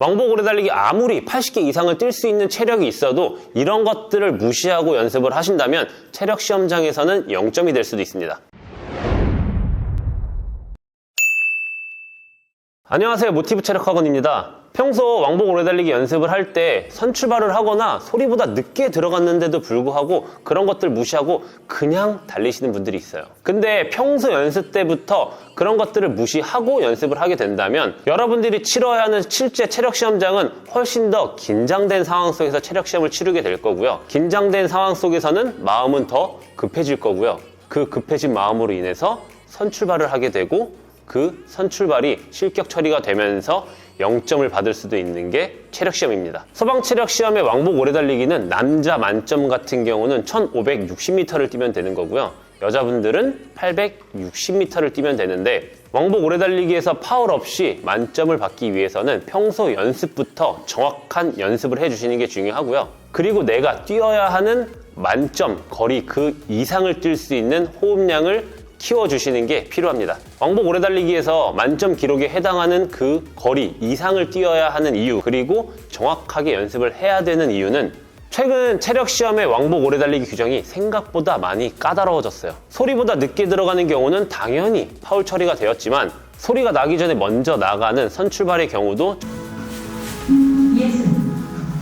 왕복 오래 달리기 아무리 80개 이상을 뛸 수 있는 체력이 있어도 이런 것들을 무시하고 연습을 하신다면 체력 시험장에서는 0점이 될 수도 있습니다. 안녕하세요. 모티브 체력학원입니다. 평소 왕복 오래 달리기 연습을 할 때 선출발을 하거나 소리보다 늦게 들어갔는데도 불구하고 그런 것들 무시하고 그냥 달리시는 분들이 있어요. 근데 평소 연습 때부터 그런 것들을 무시하고 연습을 하게 된다면 여러분들이 치러야 하는 실제 체력 시험장은 훨씬 더 긴장된 상황 속에서 체력 시험을 치르게 될 거고요. 긴장된 상황 속에서는 마음은 더 급해질 거고요. 그 급해진 마음으로 인해서 선출발을 하게 되고 그 선출발이 실격 처리가 되면서 0점을 받을 수도 있는 게 체력 시험입니다. 소방 체력 시험의 왕복 오래 달리기는 남자 만점 같은 경우는 1560m를 뛰면 되는 거고요. 여자분들은 860m를 뛰면 되는데 왕복 오래 달리기에서 파울 없이 만점을 받기 위해서는 평소 연습부터 정확한 연습을 해주시는 게 중요하고요. 그리고 내가 뛰어야 하는 만점 거리 그 이상을 뛸 수 있는 호흡량을 키워주시는 게 필요합니다. 왕복 오래 달리기에서 만점 기록에 해당하는 그 거리 이상을 뛰어야 하는 이유, 그리고 정확하게 연습을 해야 되는 이유는 최근 체력 시험의 왕복 오래 달리기 규정이 생각보다 많이 까다로워졌어요. 소리보다 늦게 들어가는 경우는 당연히 파울 처리가 되었지만 소리가 나기 전에 먼저 나가는 선출발의 경우도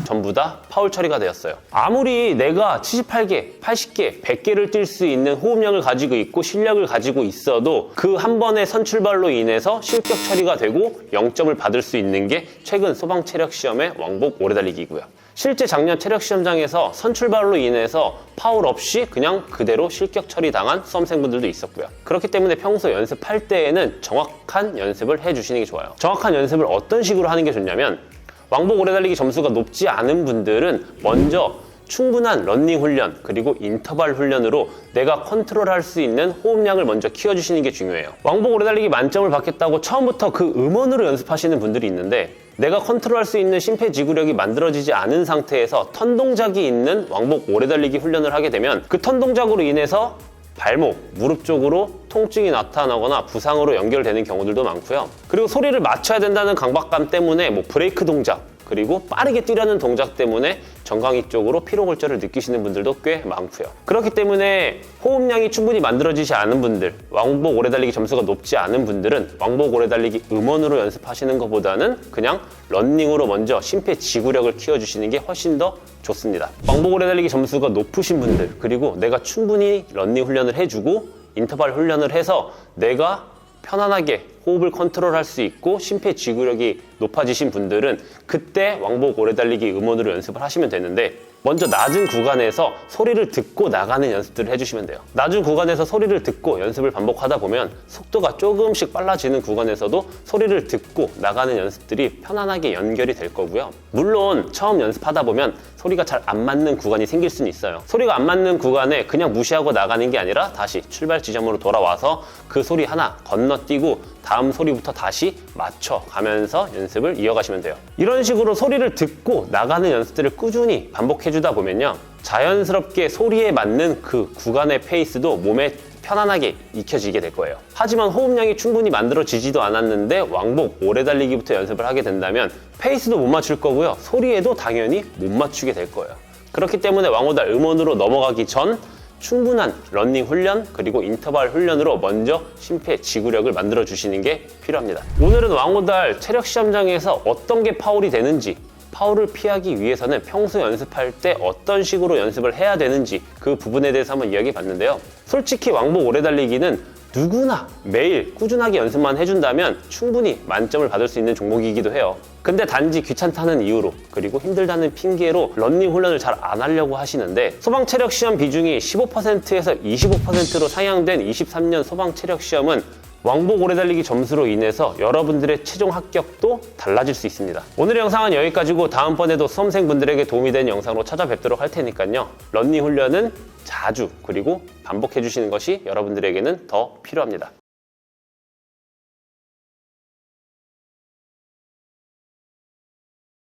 전부 다 파울 처리가 되었어요. 아무리 내가 78개, 80개, 100개를 뛸 수 있는 호흡량을 가지고 있고 실력을 가지고 있어도 그 한 번의 선출발로 인해서 실격 처리가 되고 0점을 받을 수 있는 게 최근 소방 체력 시험의 왕복 오래 달리기고요. 실제 작년 체력 시험장에서 선출발로 인해서 파울 없이 그냥 그대로 실격 처리 당한 수험생분들도 있었고요. 그렇기 때문에 평소 연습할 때에는 정확한 연습을 해주시는 게 좋아요. 정확한 연습을 어떤 식으로 하는 게 좋냐면 왕복 오래 달리기 점수가 높지 않은 분들은 먼저 충분한 런닝 훈련 그리고 인터벌 훈련으로 내가 컨트롤할 수 있는 호흡량을 먼저 키워주시는 게 중요해요. 왕복 오래 달리기 만점을 받겠다고 처음부터 그 음원으로 연습하시는 분들이 있는데 내가 컨트롤할 수 있는 심폐지구력이 만들어지지 않은 상태에서 턴 동작이 있는 왕복 오래 달리기 훈련을 하게 되면 그 턴 동작으로 인해서 발목, 무릎 쪽으로 통증이 나타나거나 부상으로 연결되는 경우들도 많고요. 그리고 소리를 맞춰야 된다는 강박감 때문에 뭐 브레이크 동작, 그리고 빠르게 뛰려는 동작 때문에 정강이 쪽으로 피로골절을 느끼시는 분들도 꽤 많고요. 그렇기 때문에 호흡량이 충분히 만들어지지 않은 분들, 왕복 오래 달리기 점수가 높지 않은 분들은 왕복 오래 달리기 음원으로 연습하시는 것보다는 그냥 런닝으로 먼저 심폐 지구력을 키워주시는 게 훨씬 더 좋습니다. 왕복 오래 달리기 점수가 높으신 분들, 그리고 내가 충분히 런닝 훈련을 해주고 인터벌 훈련을 해서 내가 편안하게 호흡을 컨트롤할 수 있고 심폐지구력이 높아지신 분들은 그때 왕복 오래 달리기 음원으로 연습을 하시면 되는데 먼저 낮은 구간에서 소리를 듣고 나가는 연습들을 해주시면 돼요. 낮은 구간에서 소리를 듣고 연습을 반복하다 보면 속도가 조금씩 빨라지는 구간에서도 소리를 듣고 나가는 연습들이 편안하게 연결이 될 거고요. 물론 처음 연습하다 보면 소리가 잘 안 맞는 구간이 생길 수는 있어요. 소리가 안 맞는 구간에 그냥 무시하고 나가는 게 아니라 다시 출발 지점으로 돌아와서 그 소리 하나 건너뛰고 다음 소리부터 다시 맞춰 가면서 연습을 이어가시면 돼요. 이런 식으로 소리를 듣고 나가는 연습들을 꾸준히 반복해 주다 보면요. 자연스럽게 소리에 맞는 그 구간의 페이스도 몸에 편안하게 익혀지게 될 거예요. 하지만 호흡량이 충분히 만들어지지도 않았는데 왕복 오래 달리기부터 연습을 하게 된다면 페이스도 못 맞출 거고요. 소리에도 당연히 못 맞추게 될 거예요. 그렇기 때문에 왕호달 음원으로 넘어가기 전 충분한 런닝 훈련 그리고 인터벌 훈련으로 먼저 심폐 지구력을 만들어 주시는 게 필요합니다. 오늘은 왕호달 체력 시험장에서 어떤 게 파울이 되는지 파울을 피하기 위해서는 평소 연습할 때 어떤 식으로 연습을 해야 되는지 그 부분에 대해서 한번 이야기해 봤는데요. 솔직히 왕복 오래 달리기는 누구나 매일 꾸준하게 연습만 해준다면 충분히 만점을 받을 수 있는 종목이기도 해요. 근데 단지 귀찮다는 이유로 그리고 힘들다는 핑계로 런닝 훈련을 잘 안 하려고 하시는데 소방 체력 시험 비중이 15%에서 25%로 상향된 23년 소방 체력 시험은 왕복 오래 달리기 점수로 인해서 여러분들의 최종 합격도 달라질 수 있습니다. 오늘의 영상은 여기까지고 다음번에도 수험생분들에게 도움이 되는 영상으로 찾아뵙도록 할 테니까요. 런닝 훈련은 자주 그리고 반복해 주시는 것이 여러분들에게는 더 필요합니다.